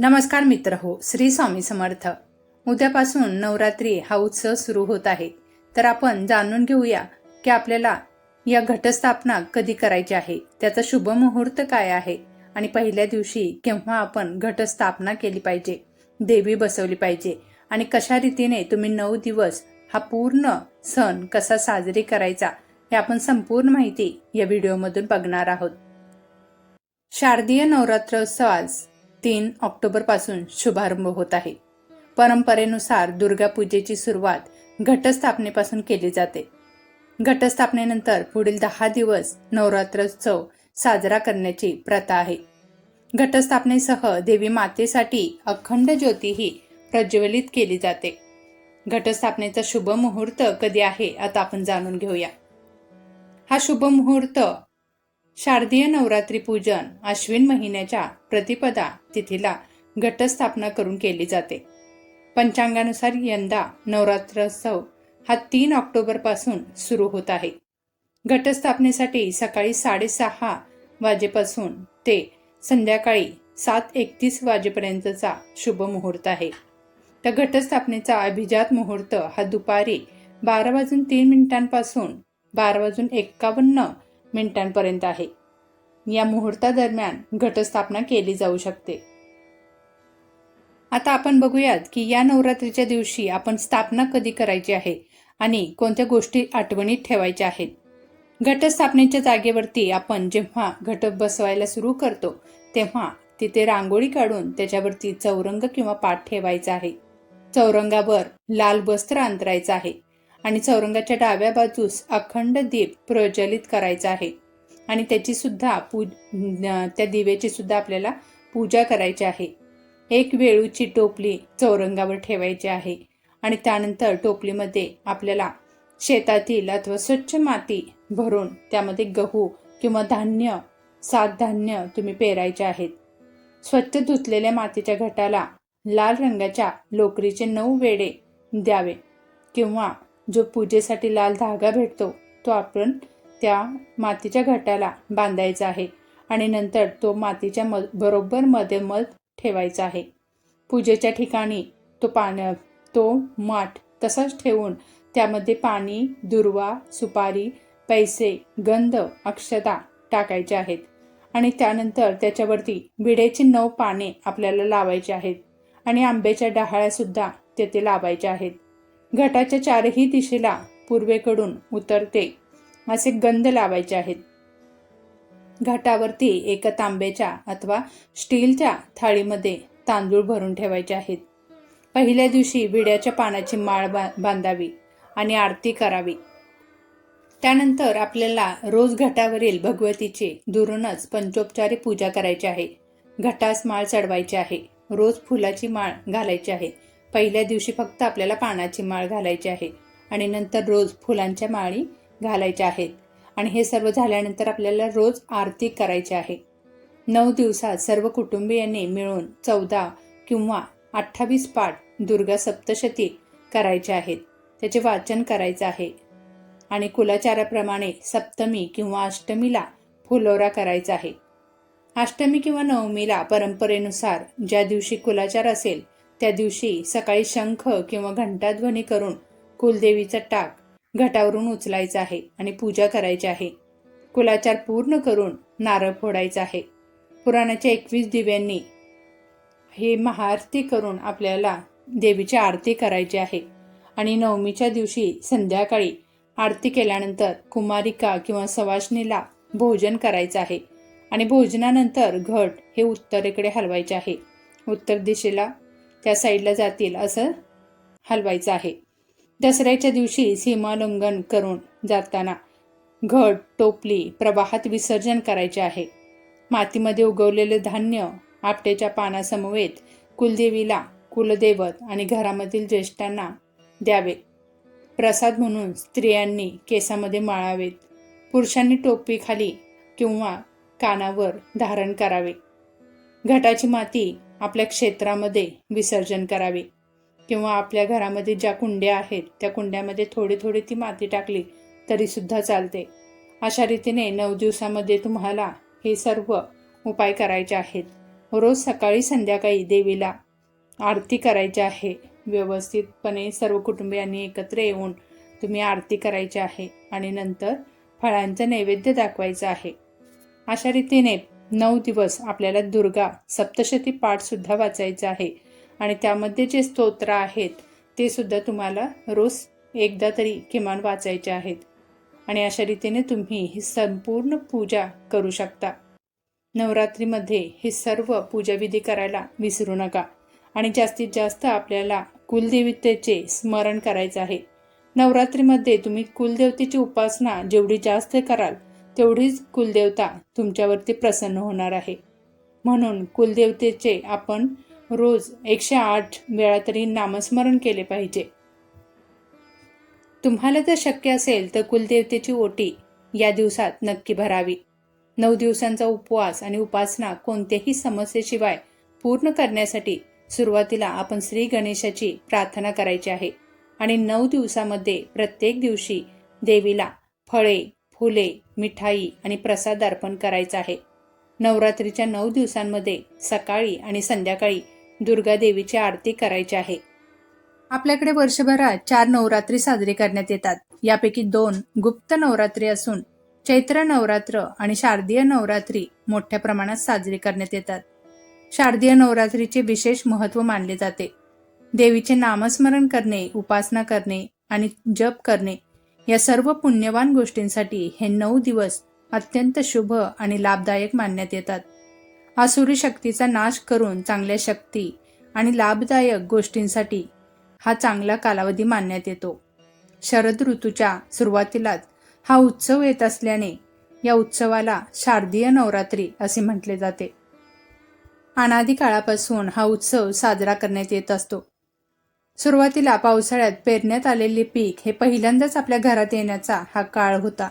नमस्कार मित्र हो श्री स्वामी समर्थ. उद्यापासून नवरात्री हा उत्सव सुरू होत आहे. तर आपण जाणून घेऊया की आपल्याला या घटस्थापना कधी करायची आहे त्याचा शुभ मुहूर्त काय आहे आणि पहिल्या दिवशी केव्हा आपण घटस्थापना केली पाहिजे देवी बसवली पाहिजे आणि कशा रीतीने तुम्ही नऊ दिवस हा पूर्ण सण कसा साजरी करायचा हे आपण संपूर्ण माहिती या व्हिडिओमधून बघणार आहोत. शारदीय नवरात्रोत्सव आज तीन ऑक्टोबरपासून शुभारंभ होत आहे. परंपरेनुसार दुर्गापूजेची सुरुवात घटस्थापनेपासून केली जाते. घटस्थापनेनंतर पुढील दहा दिवस नवरात्रोत्सव साजरा करण्याची प्रथा आहे. घटस्थापनेसह देवी मातेसाठी अखंड ज्योतीही प्रज्वलित केली जाते. घटस्थापनेचा शुभ मुहूर्त कधी आहे आता आपण जाणून घेऊया. हा शुभ मुहूर्त शारदीय नवरात्री पूजन अश्विन महिन्याच्या प्रतिपदा तिथीला घटस्थापना करून केली जाते. पंचांगानुसार यंदा नवरात्रोत्सव हा तीन ऑक्टोबरपासून सुरू होत आहे. घटस्थापनेसाठी सकाळी साडेसहा वाजेपासून ते संध्याकाळी सात एकतीस वाजेपर्यंतचा शुभ मुहूर्त आहे. त्या घटस्थापनेचा अभिजात मुहूर्त हा दुपारी बारा वाजून तीन मिनिटांपासून बारा वाजून एक्कावन्न मिनिटांपर्यंत आहे. या मुहूर्तादरम्यान घटस्थापना केली जाऊ शकते. आता आपण बघूयात की या नवरात्रीच्या दिवशी आपण स्थापना कधी करायची आहे आणि कोणत्या गोष्टी आठवणीत ठेवायच्या आहेत. घटस्थापनेच्या जागेवरती आपण जेव्हा घट बसवायला सुरू करतो तेव्हा तिथे रांगोळी काढून त्याच्यावरती चौरंग किंवा पाठ ठेवायचा आहे. चौरंगावर लाल वस्त्र अंतरायचं आहे. आणि चौरंगाच्या डाव्या बाजूस अखंड दीप प्रज्वलित करायचा आहे. आणि त्याची सुद्धा पू त्या दिव्याची सुद्धा आपल्याला पूजा करायची आहे. एक वेळूची टोपली चौरंगावर ठेवायची आहे. आणि त्यानंतर टोपलीमध्ये आपल्याला शेतातील अथवा स्वच्छ माती भरून त्यामध्ये गहू किंवा धान्य सात धान्य तुम्ही पेरायचे आहेत. स्वच्छ धुतलेल्या मातीच्या घटाला लाल रंगाच्या लोकरीचे नऊ वेडे द्यावे किंवा जो पूजेसाठी लाल धागा भेटतो तो आपण त्या मातीच्या घटाला बांधायचा आहे आणि नंतर तो मातीच्या म बरोबर मध्ये मध ठेवायचा आहे. पूजेच्या ठिकाणी तो पान तो माठ तसाच ठेवून त्यामध्ये पाणी दुर्वा सुपारी पैसे गंध अक्षता टाकायचे आहेत आणि त्यानंतर त्याच्यावरती भिडेची नऊ पाने आपल्याला लावायची आहेत आणि आंब्याच्या डहाळ्यासुद्धा तेथे लावायच्या आहेत. घटाच्या चारही दिशेला पूर्वेकडून उतरते. असे गंध लावायचे आहेत. घाटावरती एका तांब्याच्या अथवा स्टीलच्या थाळीमध्ये तांदूळ भरून ठेवायचे आहेत. पहिल्या दिवशी विड्याच्या पानाची माळ बांधावी आणि आरती करावी. त्यानंतर आपल्याला रोज घाटावरील भगवतीचे दुरूनच पंचोपचारी पूजा करायची आहे. घटास माळ चढवायची आहे. रोज फुलाची माळ घालायची आहे. पहिल्या दिवशी फक्त आपल्याला पानाची माळ घालायची आहे आणि नंतर रोज फुलांच्या माळी घालायच्या आहेत. आणि हे सर्व झाल्यानंतर आपल्याला रोज आरती करायची आहे. नऊ दिवसात सर्व कुटुंबियांनी मिळून चौदा किंवा अठ्ठावीस पाठ दुर्गा सप्तशती करायचे आहेत. त्याचे वाचन करायचं आहे. आणि कुलाचाराप्रमाणे सप्तमी किंवा अष्टमीला फुलोरा करायचा आहे. अष्टमी किंवा नवमीला परंपरेनुसार ज्या दिवशी कुलाचार असेल त्या दिवशी सकाळी शंख किंवा घंटाध्वनी करून कुलदेवीचा टाक घटावरून उचलायचा आहे आणि पूजा करायची आहे. कुलाचार पूर्ण करून नारळ फोडायचा आहे. पुराणाच्या एकवीस दिव्यांनी हे महाआरती करून आपल्याला देवीची आरती करायची आहे. आणि नवमीच्या दिवशी संध्याकाळी आरती केल्यानंतर कुमारिका किंवा सवाशणीला भोजन करायचं आहे. आणि भोजनानंतर घट हे उत्तरेकडे हलवायचे आहे. उत्तर दिशेला त्या साईडला जातील असं हलवायचं आहे. दसऱ्याच्या दिवशी सीमालंघन करून जाताना घट टोपली प्रवाहात विसर्जन करायचे आहे. मातीमध्ये उगवलेले धान्य आपट्याच्या पानासमवेत कुलदेवीला कुलदैवत आणि घरामधील ज्येष्ठांना द्यावे. प्रसाद म्हणून स्त्रियांनी केसामध्ये माळावेत पुरुषांनी टोपी खाली किंवा कानावर धारण करावे. घटाची माती आपल्या क्षेत्रामध्ये विसर्जन करावे. किंवा आपल्या घरामध्ये ज्या कुंड्या आहेत त्या कुंड्यामध्ये थोडी थोडी ती माती टाकली तरी सुद्धा चालते. अशा रीतीने नऊ दिवसामध्ये तुम्हाला हे सर्व उपाय करायचे आहेत. रोज सकाळी संध्याकाळी देवीला आरती करायची आहे. व्यवस्थितपणे सर्व कुटुंबियांनी एकत्र येऊन तुम्ही आरती करायची आहे आणि नंतर फळांचं नैवेद्य दाखवायचं आहे. अशा रीतीने नऊ दिवस आपल्याला दुर्गा सप्तशती पाठसुद्धा वाचायचं आहे. आणि त्यामध्ये जे स्तोत्र आहेत ते सुद्धा तुम्हाला रोज एकदा तरी किमान वाचायचे आहेत. आणि अशा रीतीने तुम्ही ही संपूर्ण पूजा करू शकता. नवरात्रीमध्ये हे सर्व पूजाविधी करायला विसरू नका. आणि जास्तीत जास्त आपल्याला कुलदेवतेचे स्मरण करायचं आहे. नवरात्रीमध्ये तुम्ही कुलदेवतेची उपासना जेवढी जास्त कराल तेवढीच कुलदेवता तुमच्यावरती प्रसन्न होणार आहे. म्हणून कुलदेवतेचे आपण रोज एकशे आठ वेळा तरी नामस्मरण केले पाहिजे. तुम्हाला जर शक्य असेल तर कुलदेवतेची ओटी या दिवसात नक्की भरावी. नऊ दिवसांचा उपवास आणि उपासना कोणत्याही समस्येशिवाय पूर्ण करण्यासाठी सुरुवातीला आपण श्री गणेशाची प्रार्थना करायची आहे आणि नऊ दिवसामध्ये प्रत्येक दिवशी देवीला फळे फुले मिठाई आणि प्रसाद अर्पण करायचा आहे. नवरात्रीच्या नऊ दिवसांमध्ये सकाळी आणि संध्याकाळी दुर्गा देवीची आरती करायची आहे. आपल्याकडे वर्षभरात चार नवरात्री साजरी करण्यात येतात. यापैकी दोन गुप्त नवरात्री असून चैत्र नवरात्र आणि शारदीय नवरात्री मोठ्या प्रमाणात साजरी करण्यात येतात. शारदीय नवरात्रीचे विशेष महत्त्व मानले जाते. देवीचे नामस्मरण करणे उपासना करणे आणि जप करणे या सर्व पुण्यवान गोष्टींसाठी हे नऊ दिवस अत्यंत शुभ आणि लाभदायक मानण्यात येतात. आसुरी शक्तीचा नाश करून चांगल्या शक्ती आणि लाभदायक गोष्टींसाठी हा चांगला कालावधी मानण्यात येतो. शरद ऋतूच्या सुरुवातीलाच हा उत्सव येत असल्याने या उत्सवाला शारदीय नवरात्री असे म्हटले जाते. अनादी काळापासून हा उत्सव साजरा करण्यात येत असतो. सुरुवातीला पावसाळ्यात पेरण्यात आलेले पीक हे पहिल्यांदाच आपल्या घरात येण्याचा हा काळ होता.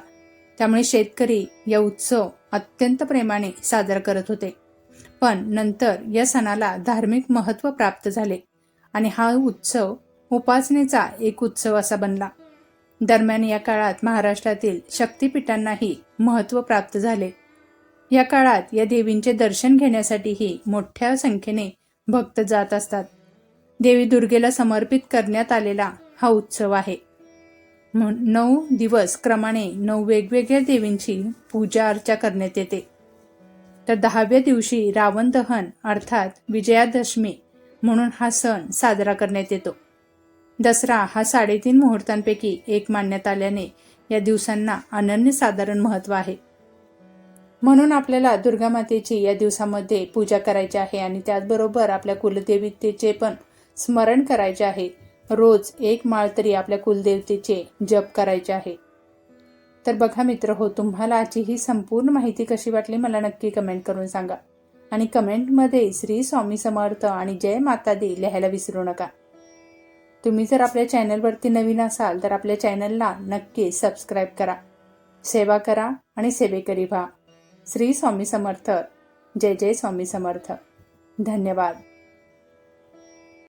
त्यामुळे शेतकरी या उत्सव अत्यंत प्रेमाने साजरा करत होते. पण नंतर या सणाला धार्मिक महत्त्व प्राप्त झाले आणि हा उत्सव उपासनेचा एक उत्सव असा बनला. दरम्यान या काळात महाराष्ट्रातील शक्तिपीठांनाही महत्त्व प्राप्त झाले. या काळात या देवींचे दर्शन घेण्यासाठीही मोठ्या संख्येने भक्त जात असतात. देवी दुर्गेला समर्पित करण्यात आलेला हा उत्सव आहे. नऊ दिवस क्रमाने नऊ वेगवेगळ्या देवींची पूजा अर्चा करण्यात येते. तर दहाव्या दिवशी रावण दहन अर्थात विजयादशमी म्हणून हा सण साजरा करण्यात येतो. दसरा हा साडेतीन मुहूर्तांपैकी एक मानण्यात आल्याने या दिवसांना अनन्यसाधारण महत्त्व आहे. म्हणून आपल्याला दुर्गा मातेची या दिवसामध्ये पूजा करायची आहे आणि त्याचबरोबर आपल्या कुलदेवतेचे पण स्मरण करायचे आहे. रोज एक माळ तरी आपल्या कुलदेवतेचे जप करायचे आहे. तर बघा मित्र हो तुम्हाला आजची ही संपूर्ण माहिती कशी वाटली मला नक्की कमेंट करून सांगा. आणि कमेंटमध्ये श्री स्वामी समर्थ आणि जय माता दे लिहायला विसरू नका. तुम्ही जर आपल्या चॅनलवरती नवीन असाल तर आपल्या चॅनलला नक्की सबस्क्राईब करा. सेवा करा आणि सेवेकरी व्हा. श्री स्वामी समर्थ. जय जय स्वामी समर्थ. धन्यवाद.